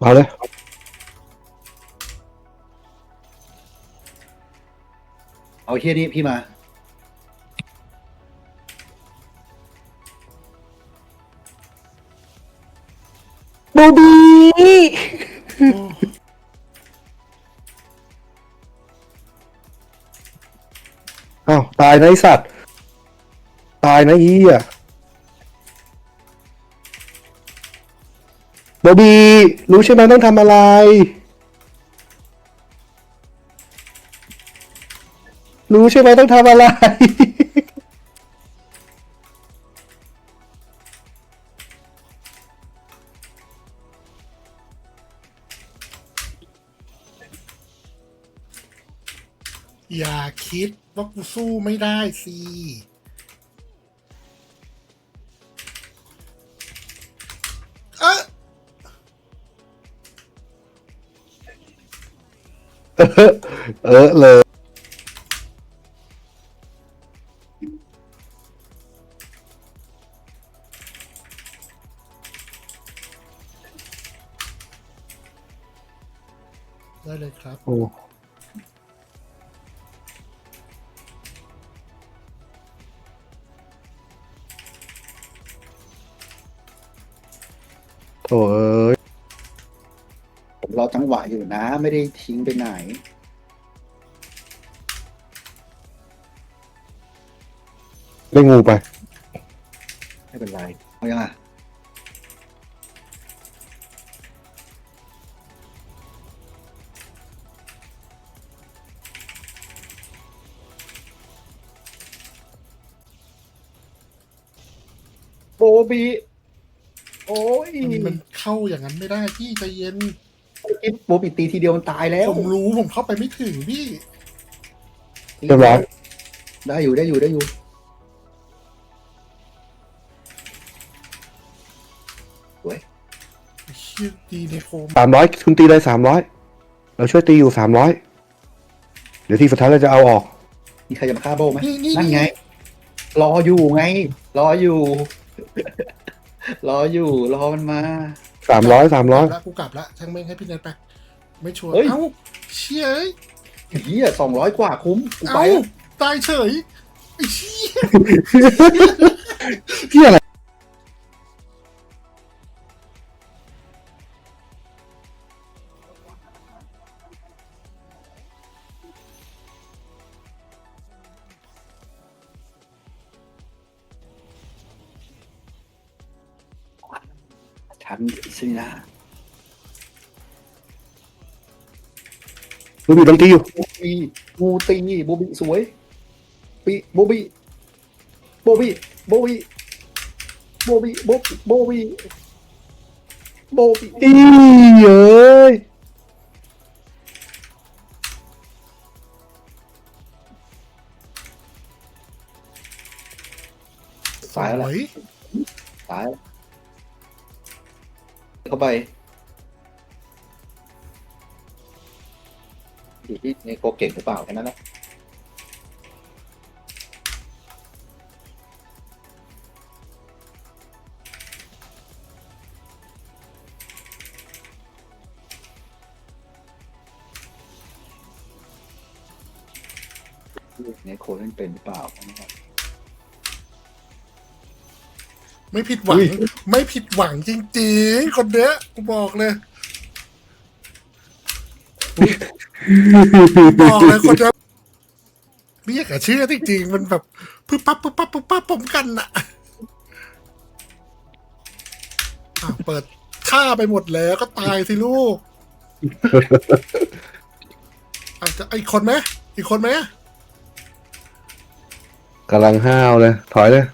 เอาเลย เอาเฮียนี้พี่มาบูบีอ้าวตายนะไอสัตว์ ตายนะอีอะ บอบีรู้ใช่ไหมต้องทำอะไร รู้ใช่ไหมต้องทำอะไร อย่าคิดว่ากูสู้ไม่ได้สิ เออเออเลย ได้เลยครับ โอ้โถ่เอ้ยผม รอจังหวะอยู่นะ ไม่ได้ทิ้งไปไหน ได้งูไป ไม่เป็นไรเอายังอะโบบีโอ้ยมันมันเข้าอย่างนั้นไม่ได้พี่ใจเย็น โบบีตีทีเดียวมันตายแล้วผมรู้ผมเข้าไปไม่ถึงพี่เรียบร้อยได้อยู่ได้อยู่ได้อยู่ชื่อดีในโคมสามร้อยคุณตีเลยสามร้อยเราช่วยตีอยู่สามร้อยเดี๋ยวที่สุดท้ายเราจะเอาออก มีใครจะมาฆ่าโบไหมนี่นี่นั่นไง รออยู่ไง รออยู่ รออยู่ รอมันมา สามร้อยสามร้อยแล้วกูกลับละช่างไม่งให้พี่เนทไปไม่ชวนเฮ้ย เอ้าเชี่ยเอ้ยเฮียสองร้อยกว่าคุ้มกูไปเอ้าแล้วตายเฉยไอ้เชี่ย ที่อะไร ฉันสินะรูบีโดนตีอยู่โบบีงูตีโบบีสวยปีโบบีโบบีโบบีโบ เข้าไปอยู่ที่ในโกเก่งหรือเปล่าแค่นั้นแหละในโคเล่นเป็นหรือเปล่าแค่นั้นแหล ไม่ผิดหวัง ไม่ผิดหวังจริงๆ คนเนี้ยกูบอกเลยบอกเลยคนเนี้ยไม่อยากจะเชื่อจริงๆ มันแบบปึ๊บปั๊บปึ๊บปั๊บปึ๊บปั๊บผมกันน่ะอะเปิดฆ่าไปหมดแล้วก็ตายสิลูกอาจจะอีกคนไหมอีกคนไหมกำลังห้าวเลย ถอยเลย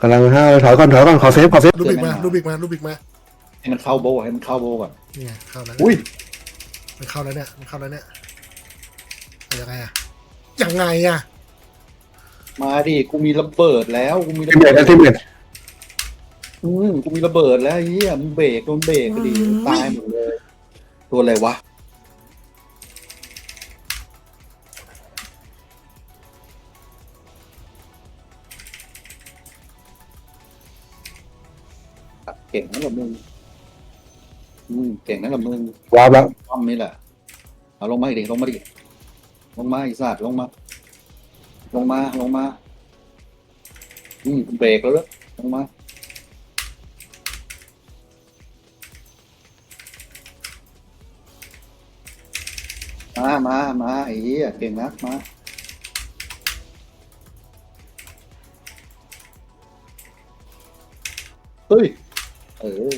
กำลังห้าวเลยถอยก่อนถอยก่อนขอเซฟขอเซฟลูบิกมาลูบิกมาลูบิกมาให้มันเข้าโบว์ให้มันเข้าโบว์ก่อนนี่ไงเข้าแล้วอุ้ยมันเข้าแล้วเนี่ยมันเข้าแล้วเนี่ยเอายังไงอะยังไงอะมาดิกูมีระเบิดแล้วกูมีทีระมเด็เบิดดนะทีมเด็ดอืมกูมีระเบิดแล้วไอ้เฮียมึงเบรกโดนเบรกก็ดีตายหมดเลยตัวอะไรวะ ก่งนะแบบมึงอืมเก่งนั่นกับมึงวาร์ปแล้วป้อมนี่แหละเอาลงมาอีกดิลงมาดิลงมาอีสัตว์ลงมา ลงมาลงมา อืมเบรกแล้วเหรอลงมามามามาไอ้เหี้ยเก่งนักมาเฮ้ย เออ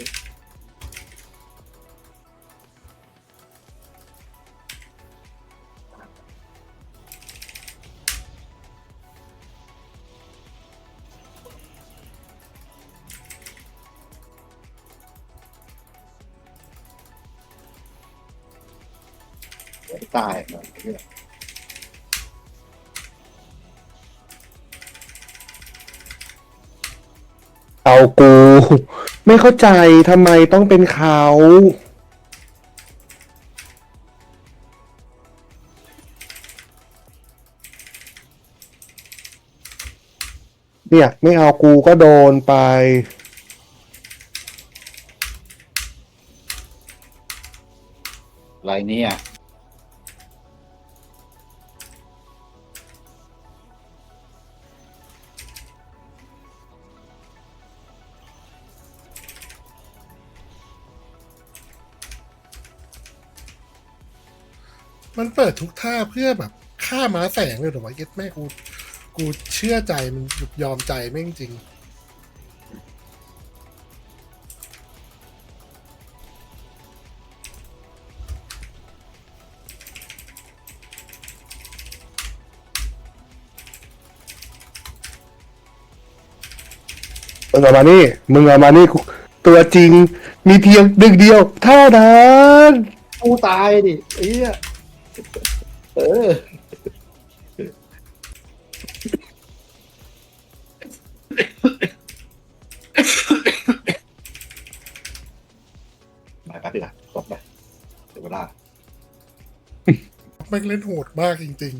ตาย ไม่เข้าใจทำไมต้องเป็นเขาเนี่ย ไม่เอากูก็โดนไปไรเนี่ มันเปิดทุกท่าเพื่อแบบฆ่าม้าแสงเลยเหรอวะเย็ดแม่กูกูเชื่อใจมันยอมใจแม่งจริงมึงเอามานี่ มึงเอามานี่กูตัวจริง มีเพียงหนึ่งเดียวเท่านั้น กูตายดิไอ้เหี้ย เออมาแป๊บนึงนะตบไปเดี๋ยวเวลาแม่งเล่นโหดมากจริง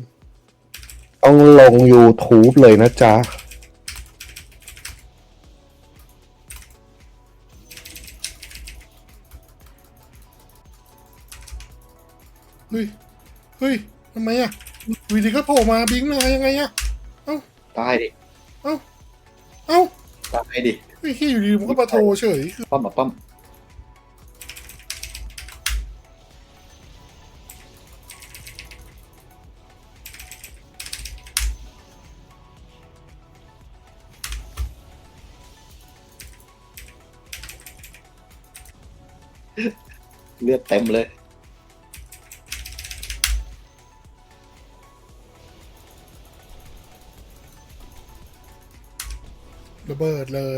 ต้องลง YouTube เลยนะจ๊ะ ๆ เฮ้ย เฮ้ยทำไมอะอวีดีก็โผล่มาบิงมายังไงอะตายดิเอ้าตายดิไอ้ที่อยู่ดีมันก็มาโทรเฉยป้อมแบบป้อมเลือดเต็มเลย ระเบิดเลย